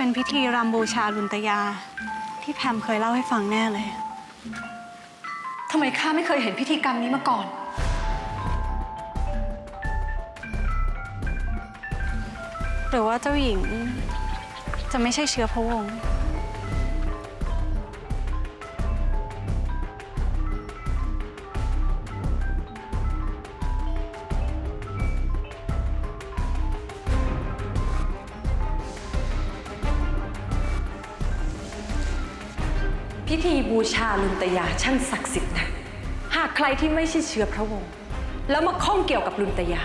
าจะเป็นพิธีรำบูชาลุนตยา ที่แพมเคยเล่าให้ฟังแน่เลยทำไมข้าไม่เคยเห็นพิธีกรรมนี้มาก่อน หรือว่าเจ้าหญิงจะไม่ใช่เชื้อพระวงศ์ พิธีบูชาลุนตยาช่างศักดิ์สิทธิ์นะหากใครที่ไม่ใช่เชื้อพระวงศ์แล้วมาข้องเกี่ยวกับลุนตยา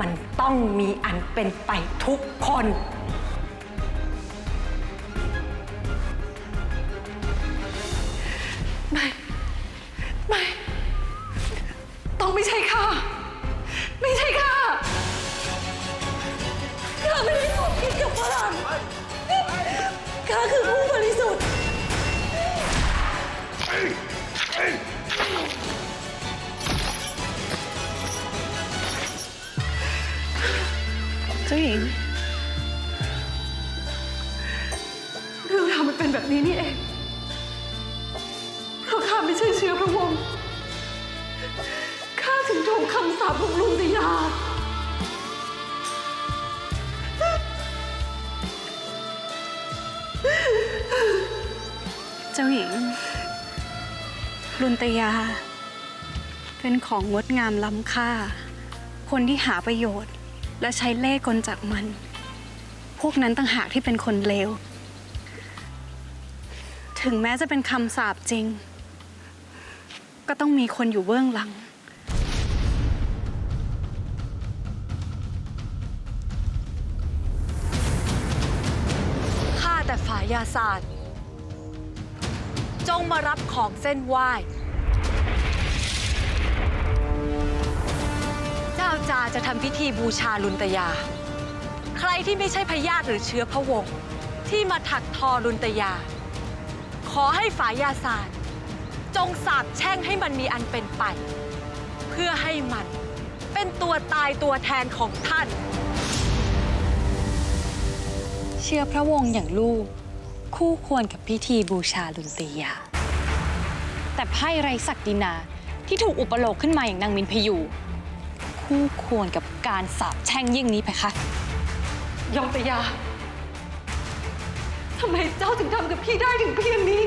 มันต้องมีอันเป็นไปทุกคน ไม่ ไม่ ต้องไม่ใช่ข้าไม่ใช่ข้าข้าไม่ได้สมคิดกับฝรั่งข้าคือผู้บ เจ้าหญิง เรื่องราวมันเป็นแบบนี้นี่เอง เพราะข้าไม่ใช่เชื้อพระวงศ์ข้าถึงถูกคำสาปของลุงตยาเจ้าหญิง ลุนตยา เป็นของงดงามล้ำค่า คนที่หาประโยชน์ และใช้เล่ห์กลจากมัน พวกนั้นต่างหากที่เป็นคนเลว ถึงแม้จะเป็นคำสาปจริง ก็ต้องมีคนอยู่เบื้องหลังข้าแต่ฝ่ายยาศาสตร์ จงมารับของเส้นไหว้เจ้าจาจะทำพิธีบูชาลุนตยา ใครที่ไม่ใช่พญาติหรือเชื้อพระวงศ์ที่มาถักทอลุนตยา ขอให้ฝ่ายยาศาสตร์ จงสาบแช่งให้มันมีอันเป็นไป เพื่อให้มันเป็นตัวตายตัวแทนของท่าน เชื่อพระวงศ์อย่างลูก คู่ควรกับพิธีบูชาลุนตียา แต่ไพ่ไรศักดินาที่ถูกอุปโลกขึ้นมาอย่างนางมินพยู คู่ควรกับการสาปแช่งยิ่งนี้ไปคะยองตยาทำไมเจ้าถึงทำกับพี่ได้ถึงเพียงนี้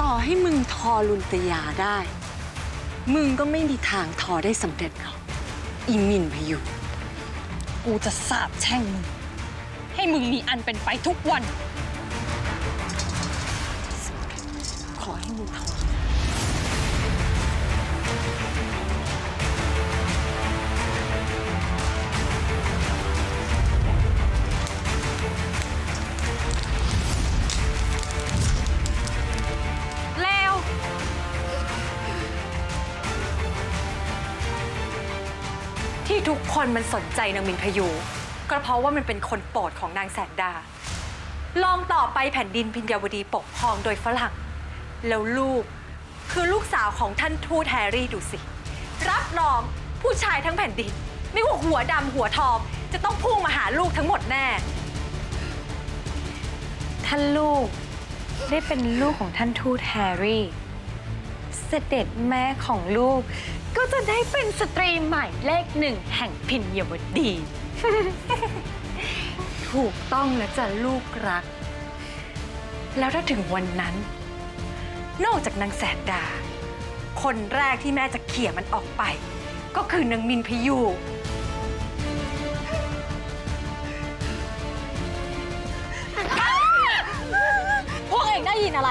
ต่อให้มึงทอลุนตยาได้ มึงก็ไม่มีทางทอได้สำเร็จหรอกอีมินพยุกูจะสาปแช่งมึง ให้มึงมีอันเป็นไปทุกวัน ขอให้มึงทอแล้ว ที่ทุกคนมันสนใจนางมินพยู ก็เพราะว่ามันเป็นคนโปรดของนางแสนดา ลองต่อไปแผ่นดินพิญญาวดีปกครองโดยฝรั่ง แล้วลูกคือลูกสาวของท่านทูตแฮร์รี่ดูสิ รับรองผู้ชายทั้งแผ่นดิน ไม่ว่าหัวดำหัวทองจะต้องพุ่งมาหาลูกทั้งหมดแน่ ท่านลูกได้เป็นลูกของท่านทูตแฮร์รี่ เสด็จแม่ของลูก ก็จะได้เป็นสตรีใหม่เลขหนึ่งแห่งพิญยวดี ถูกต้องแล้วจ้ะลูกรัก แล้วถ้าถึงวันนั้น นอกจากนางแสนดา คนแรกที่แม่จะเขี่ยมันออกไป ก็คือนางมินพยูพวกเองได้ยินอะไร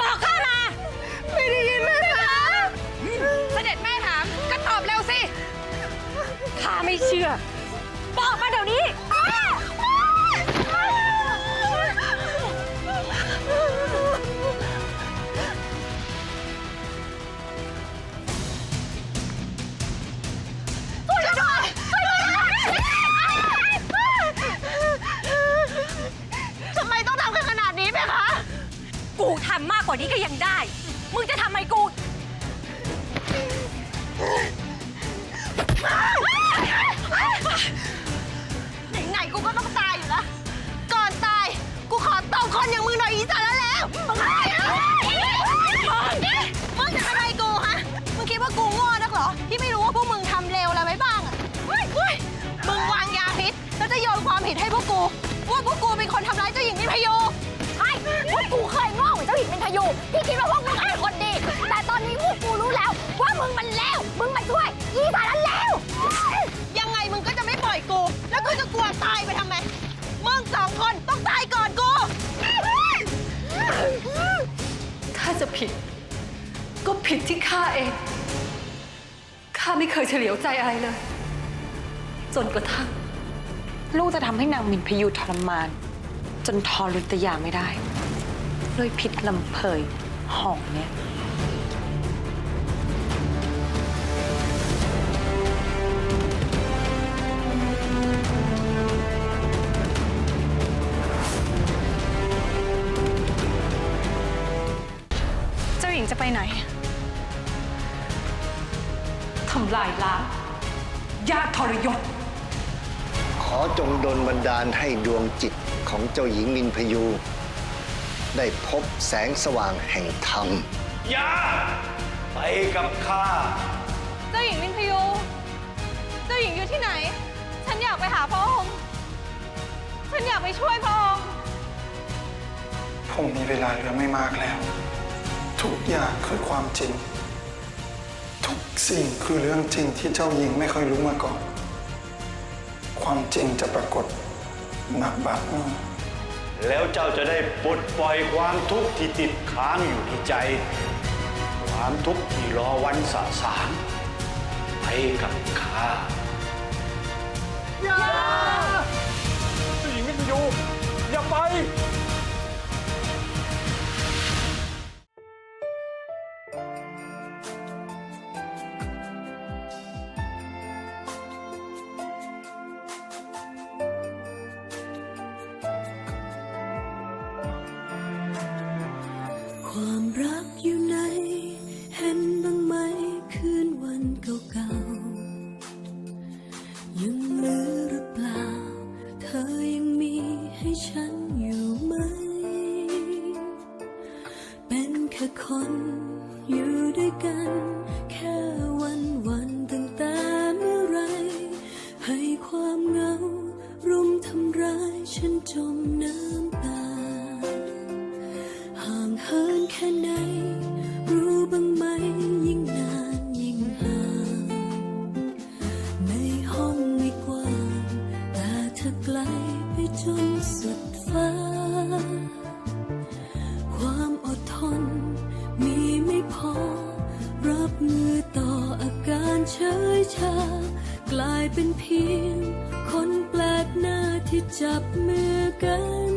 บอกข้ามา ไม่ได้ยินแม่ถามเสด็จแม่ถาม ก็ตอบเร็วสิ ข้าไม่เชื่อ ว่านี้ก็ยังได้ มึงจะทำไมกู มึงมันเลวมึงมันช่วยยี่สารนั้นเลวยังไงมึงก็จะไม่ปล่อยกู แล้วกูจะกลัวตายไปทำไม มึงสองคนต้องตายก่อนกู ถ้าจะผิด ก็ผิดที่ข้าเอง ข้าไม่เคยเฉลียวใจอะไรเลย จนกระทั่ง ลูกจะทำให้นางมินพยูทรมาน จนทอรุตยาไม่ได้ด้วยพิษลำเพยหอมเนี่ย เจ้าหญิงจะไปไหน ทำลายล้างญาติทรยศ ขอจงดลบันดาลให้ดวงจิตของเจ้าหญิงมินพยู ได้พบแสงสว่างแห่งธรรม อย่า ไปกับข้า เจ้าหญิงมินพยู เจ้าหญิงอยู่ที่ไหน ฉันอยากไปหาพระองค์ ฉันอยากไปช่วยพระองค์ ผมมีเวลาเหลือไม่มากแล้ว ทุกอย่างคือความจริง ทุกสิ่งคือเรื่องจริงที่เจ้าหญิงไม่เคยรู้มาก่อน ความจริงจะปรากฏนักบัดนี้แล้วเจ้าจะได้ปลดปล่อยความทุกข์ที่ติดค้างอยู่ที่ใจ ความทุกข์ที่รอวันสะสางไปกับข้าอย่าผู้หญิงมิตรยูอย่าไป น้ำตา ห่างเหินแค่ไหน รู้บ้างไหมยิ่งนานยิ่งห่าง ในห้องไม่กว้าง แต่เธอไกลไปจนสุดฟ้า ความอดทนมีไม่พอ รับมือต่ออาการเฉยชา กลายเป็นเพียงคนแปล ที่จับมือกัน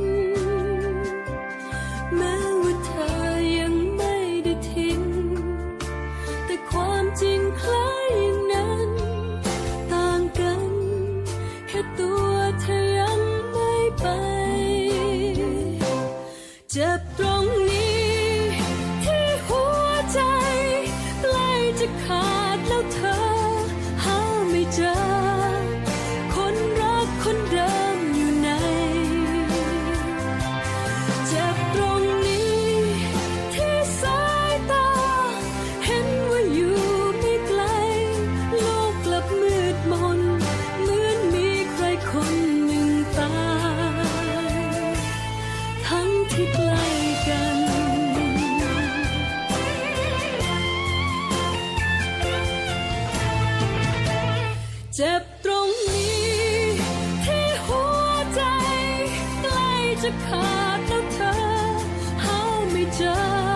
จะขาดแล้วเธอหาไม่เจอ